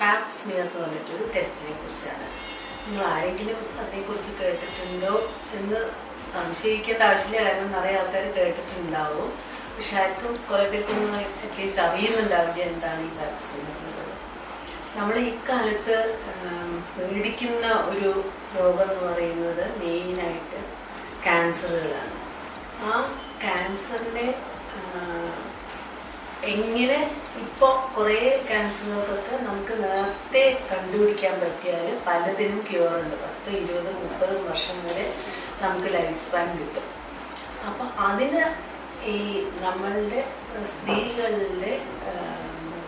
Pap smear എന്ന് പറഞ്ഞിട്ടൊരു ടെസ്റ്റിനെ കുറിച്ചാണ്. നിങ്ങൾ ആരെങ്കിലും അതേക്കുറിച്ച് കേട്ടിട്ടുണ്ടോ എന്ന് സംശയിക്കേണ്ട ആവശ്യമില്ല. കാരണം നിറയെ ആൾക്കാർ കേട്ടിട്ടുണ്ടാവും. പക്ഷെ ആർക്കും കുറേ പേർക്കൊന്നും അറ്റ്ലീസ്റ്റ് അറിയുന്നുണ്ടാവില്ല എന്താണ് ഈ പാപ് സ്മിയർ എന്നുള്ളത്. നമ്മൾ ഇക്കാലത്ത് പേടിക്കുന്ന ഒരു രോഗം എന്ന് പറയുന്നത് മെയിനായിട്ട് ക്യാൻസറുകളാണ് ആ ക്യാൻസറിനെ എങ്ങനെ ഇപ്പോൾ കുറേ ക്യാൻസറുകൾക്കൊക്കെ നമുക്ക് നേരത്തെ കണ്ടുപിടിക്കാൻ പറ്റിയാൽ പലതിനും ക്യൂർ ഉണ്ട്. പത്ത് ഇരുപത് മുപ്പത് വർഷം വരെ നമുക്ക് ലൈഫ് സ്പാൻ കിട്ടും. അപ്പം അതിന് ഈ നമ്മളുടെ സ്ത്രീകളുടെ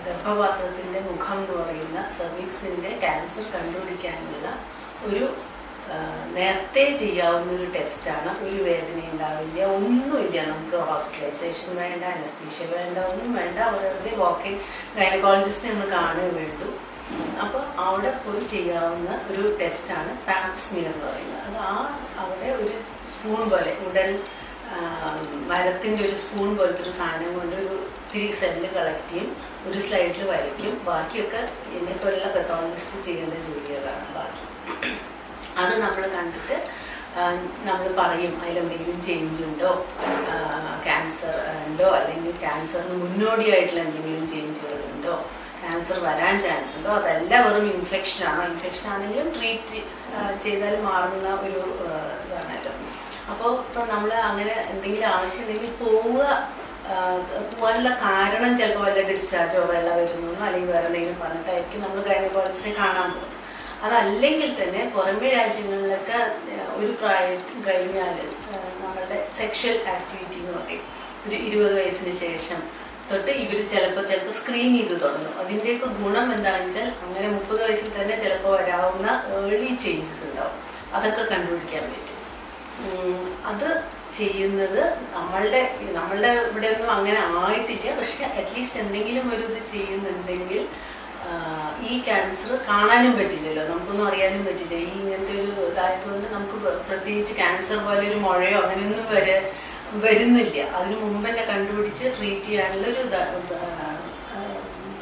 ഗർഭപാത്രത്തിന്റെ മുഖം എന്ന് പറയുന്ന സെർവിക്സിന്റെ ക്യാൻസർ കണ്ടുപിടിക്കാനുള്ള ഒരു നേരത്തെ ചെയ്യാവുന്ന ഒരു ടെസ്റ്റാണ് ഒരു വേദന ഉണ്ടാവില്ല ഒന്നുമില്ല. നമുക്ക് ഹോസ്പിറ്റലൈസേഷൻ വേണ്ട അനസ്തീഷ്യ വേണ്ട ഒന്നും വേണ്ട. വെറുതെ വോക്കിംഗ് ഗൈനക്കോളജിസ്റ്റിനെ ഒന്ന് കാണുകയും വേണ്ടു. അപ്പോൾ അവിടെ പോയി ചെയ്യാവുന്ന ഒരു ടെസ്റ്റാണ് പാപ്സ്മിയർ എന്ന് പറയുന്നത്. അത് ആ അവിടെ ഒരു സ്പൂൺ പോലെ ഉടൻ മരത്തിന്റെ ഒരു സ്പൂൺ പോലത്തെ ഒരു സാധനം കൊണ്ട് ഒരു തിരി സെല്ല് കളക്ട് ചെയ്യും. ഒരു സ്ലൈഡിൽ വരയ്ക്കും. ബാക്കിയൊക്കെ എന്നെപ്പോലുള്ള പെത്തോളജിസ്റ്റ് ചെയ്യേണ്ട ജോലികളാണ് ബാക്കി. അത് നമ്മൾ കണ്ടിട്ട് നമ്മൾ പറയും അതിലെന്തെങ്കിലും ചേഞ്ച് ഉണ്ടോ? ക്യാൻസർ ഉണ്ടോ? അല്ലെങ്കിൽ ക്യാൻസറിന് മുന്നോടിയായിട്ടുള്ള എന്തെങ്കിലും ചേഞ്ചുകൾ ഉണ്ടോ? ക്യാൻസർ വരാൻ ചാൻസ് ഉണ്ടോ? അതല്ല വെറും ഇൻഫെക്ഷൻ ആണോ. ഇൻഫെക്ഷൻ ആണെങ്കിലും ട്രീറ്റ് ചെയ്താൽ മാറുന്ന ഒരു ഇതാണല്ലോ. അപ്പോൾ ഇപ്പം നമ്മൾ അങ്ങനെ എന്തെങ്കിലും ആവശ്യമുണ്ടെങ്കിൽ പോവുക പോകാനുള്ള കാരണം ചിലപ്പോൾ വല്ല ഡിസ്ചാർജോ വെള്ളം വരുന്നു അല്ലെങ്കിൽ വേറെ എന്തെങ്കിലും പറഞ്ഞിട്ടായിരിക്കും നമ്മൾ ഗൈനക്കോളജിസ്റ്റിനെ കാണാൻ പോകും അതല്ലെങ്കിൽ തന്നെ പുറമേ രാജ്യങ്ങളിലൊക്കെ ഒരു പ്രായം കഴിഞ്ഞാൽ നമ്മളുടെ സെക്ഷൽ ആക്ടിവിറ്റി എന്ന് പറയും. ഒരു ഇരുപത് വയസ്സിന് ശേഷം തൊട്ട് ഇവർ ചിലപ്പോൾ ചിലപ്പോൾ സ്ക്രീൻ ചെയ്ത് തുടങ്ങും. അതിന്റെയൊക്കെ ഗുണം എന്താണെന്ന് വെച്ചാൽ അങ്ങനെ മുപ്പത് വയസ്സിൽ തന്നെ ചിലപ്പോൾ വരാവുന്ന ഏർലി ചേഞ്ചസ് ഉണ്ടാവും. അതൊക്കെ കണ്ടുപിടിക്കാൻ പറ്റും. അത് ചെയ്യുന്നത് നമ്മളുടെ നമ്മളുടെ ഇവിടെ ഒന്നും അങ്ങനെ ആയിട്ടില്ല. പക്ഷെ അറ്റ്ലീസ്റ്റ് എന്തെങ്കിലും ഒരു ഇത് ചെയ്യുന്നുണ്ടെങ്കിൽ ഈ ക്യാൻസർ കാണാനും പറ്റില്ലല്ലോ. നമുക്കൊന്നും അറിയാനും പറ്റില്ല. ഈ ഇങ്ങനത്തെ ഒരു ഇതായതുകൊണ്ട് നമുക്ക് പ്ര- പ്രത്യേകിച്ച് ക്യാൻസർ പോലെ ഒരു മുഴയോ അങ്ങനെയൊന്നും വരെ വരുന്നില്ല. അതിനു മുമ്പ് തന്നെ കണ്ടുപിടിച്ച് ട്രീറ്റ് ചെയ്യാനുള്ള ഒരു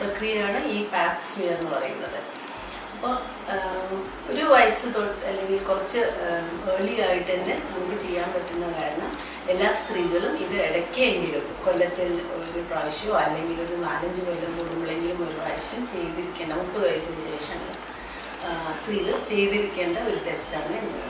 പ്രക്രിയയാണ് ഈ പാപ്സ്മിയർ എന്ന് പറയുന്നത്. അപ്പോൾ വയസ്സ് തൊട്ട് അല്ലെങ്കിൽ കുറച്ച് ഏർലി ആയിട്ട് തന്നെ നമുക്ക് ചെയ്യാൻ പറ്റുന്ന കാരണം എല്ലാ സ്ത്രീകളും ഇത് ഇടയ്ക്കെങ്കിലും കൊല്ലത്തിൽ ഒരു പ്രാവശ്യമോ അല്ലെങ്കിൽ ഒരു നാലഞ്ച് കൊല്ലം കൂടുമ്പോഴെങ്കിലും ഒരു പ്രാവശ്യം ചെയ്തിരിക്കേണ്ട മുപ്പത് വയസ്സിന് ശേഷം സ്ത്രീകൾ ചെയ്തിരിക്കേണ്ട ഒരു ടെസ്റ്റാണ് എന്ന്